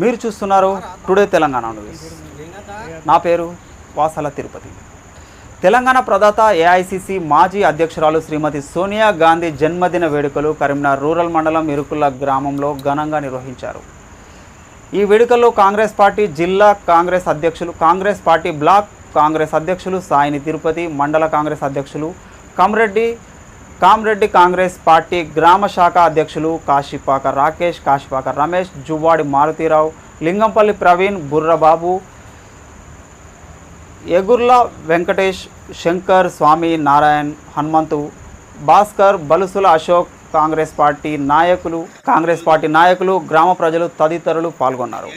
మీరు చూస్తున్నారు today Telangana news నా పేరు వాసల తిరుపతి. తెలంగాణ ప్రదాత ఏఐసిసి మాజీ అధ్యక్షురాలు శ్రీమతి సోనియా గాంధీ జన్మదిన వేడుకలు కరీంనగర్ రూరల్ మండలం ఇరుకుల గ్రామంలో ఘనంగా నిర్వహించారు. ఈ వేడుకల్లో కాంగ్రెస్ పార్టీ జిల్లా కాంగ్రెస్ అధ్యక్షులు కాంగ్రెస్ పార్టీ బ్లాక్ కాంగ్రెస్ అధ్యక్షులు సాయిని తిరుపతి మండల కాంగ్రెస్ అధ్యక్షులు కమరెడ్డి కామరెడ్డి కాంగ్రెస్ పార్టీ గ్రామ శాఖ అధ్యక్షులు కాశీపాక రాకేష్ కాశీపాక రమేష్ జువ్వాడి మారుతీరావు లింగంపల్లి ప్రవీణ్ బుర్రబాబు ఎగుర్ల వెంకటేష్ శంకర్ స్వామి నారాయణ్ హనుమంతు భాస్కర్ బలుసుల అశోక్ కాంగ్రెస్ పార్టీ నాయకులు కాంగ్రెస్ పార్టీ నాయకులు గ్రామ ప్రజలు తదితరులు పాల్గొన్నారు.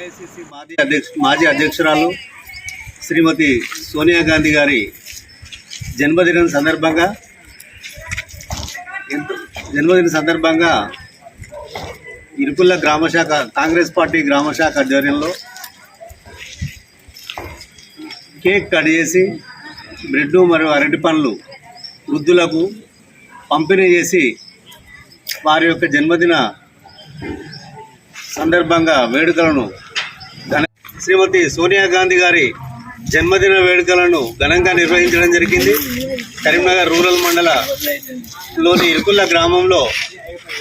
మాజీ అధ్యక్షురాలు శ్రీమతి సోనియా గాంధీ గారి జన్మదినం సందర్భంగా జన్మదిన సందర్భంగా ఇరుకుల్ల గ్రామశాఖ కాంగ్రెస్ పార్టీ గ్రామశాఖ ఆధ్వర్యంలో కేక్ కట్ చేసి బ్రెడ్ మరియు అరటి పండ్లు వృద్ధులకు పంపిణీ చేసి వారి యొక్క జన్మదిన సందర్భంగా వేడుకలను ఘన శ్రీమతి సోనియా గాంధీ గారి జన్మదిన వేడుకలను ఘనంగా నిర్వహించడం జరిగింది. కరీంనగర్ రూరల్ మండలంలోని ఇరుకుల్ల గ్రామంలో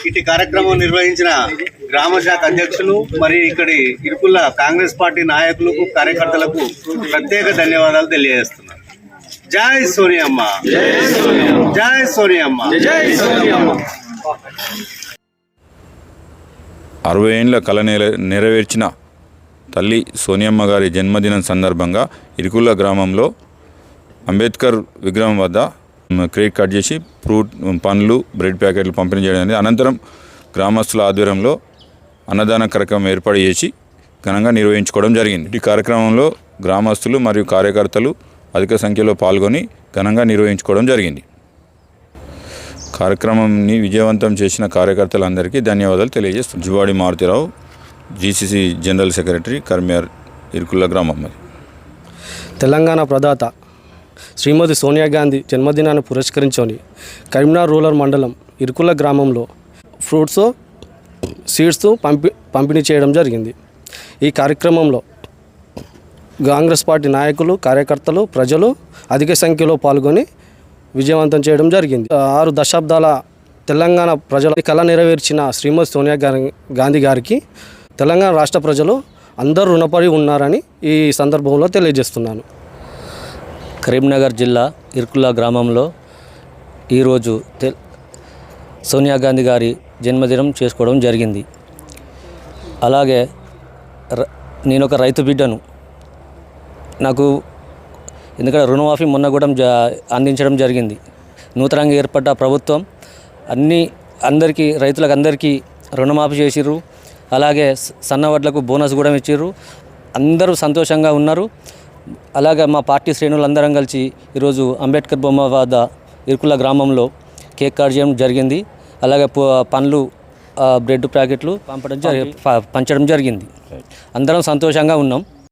ఇటు కార్యక్రమం నిర్వహించిన గ్రామ శాఖ అధ్యక్షులు మరియు ఇక్కడి ఇరుకుల్ల కాంగ్రెస్ పార్టీ నాయకులకు కార్యకర్తలకు ప్రత్యేక ధన్యవాదాలు తెలియజేస్తున్నారు జై సోనియమ్మ. జై సోనియమ్మ. అరవై ఏండ్ల కళ నెరవేర్చిన తల్లి సోనియమ్మ గారి జన్మదినం సందర్భంగా ఇరుకుల గ్రామంలో అంబేద్కర్ విగ్రహం వద్ద కేక్ కట్ చేసి ఫ్రూట్ పండ్లు బ్రెడ్ ప్యాకెట్లు పంపిణీ చేయడం అనంతరం గ్రామస్తుల ఆధ్వర్యంలో అన్నదాన కార్యక్రమం ఏర్పాటు చేసి ఘనంగా నిర్వహించుకోవడం జరిగింది. ఈ కార్యక్రమంలో గ్రామస్తులు మరియు కార్యకర్తలు అధిక సంఖ్యలో పాల్గొని ఘనంగా నిర్వహించుకోవడం జరిగింది. కార్యక్రమంని విజయవంతం చేసిన కార్యకర్తలందరికీ ధన్యవాదాలు తెలియజేస్తున్నాను. Juvadi Marutirao GCC general secretary కర్మియార్ Irukulla గ్రామం మరి తెలంగాణ ప్రదాత శ్రీమతి సోనియా గాంధీ జన్మదినాన్ని పురస్కరించుకొని కరీంనగర్ రూరల్ మండలం ఇరుకుల గ్రామంలో ఫ్రూట్స్ సీడ్స్ పంపి పంపిణీ చేయడం జరిగింది. ఈ కార్యక్రమంలో కాంగ్రెస్ పార్టీ నాయకులు కార్యకర్తలు ప్రజలు అధిక సంఖ్యలో పాల్గొని విజయవంతం చేయడం జరిగింది. ఆరు దశాబ్దాల తెలంగాణ ప్రజల కళ నెరవేర్చిన శ్రీమతి సోనియా గాంధీ గారికి తెలంగాణ రాష్ట్ర ప్రజలు అందరూ రుణపడి ఉన్నారని ఈ సందర్భంలో తెలియజేస్తున్నాను. కరీంనగర్ జిల్లా ఇర్కుల్లా గ్రామంలో ఈరోజు తె సోనియా గాంధీ గారి జన్మదినం చేసుకోవడం జరిగింది. అలాగే నేను ఒక రైతు బిడ్డను. నాకు ఎందుకంటే రుణమాఫీ మొన్న కూడా జా అందించడం జరిగింది. నూతనంగా ఏర్పడ్డ ప్రభుత్వం అన్ని అందరికీ రైతులకు అందరికీ రుణమాఫీ చేసిర్రు. అలాగే స- సన్న వడ్లకు బోనస్ కూడా ఇచ్చిర్రు. అందరూ సంతోషంగా ఉన్నారు. అలాగే మా పార్టీ శ్రేణులందరం కలిసి ఈరోజు అంబేద్కర్ బొమ్మ వద్ద ఇరుకుల గ్రామంలో కేక్ కట్ చేయడం జరిగింది. అలాగే పండ్లు బ్రెడ్ ప్యాకెట్లు పంపడం పంచడం జరిగింది. అందరం సంతోషంగా ఉన్నాం.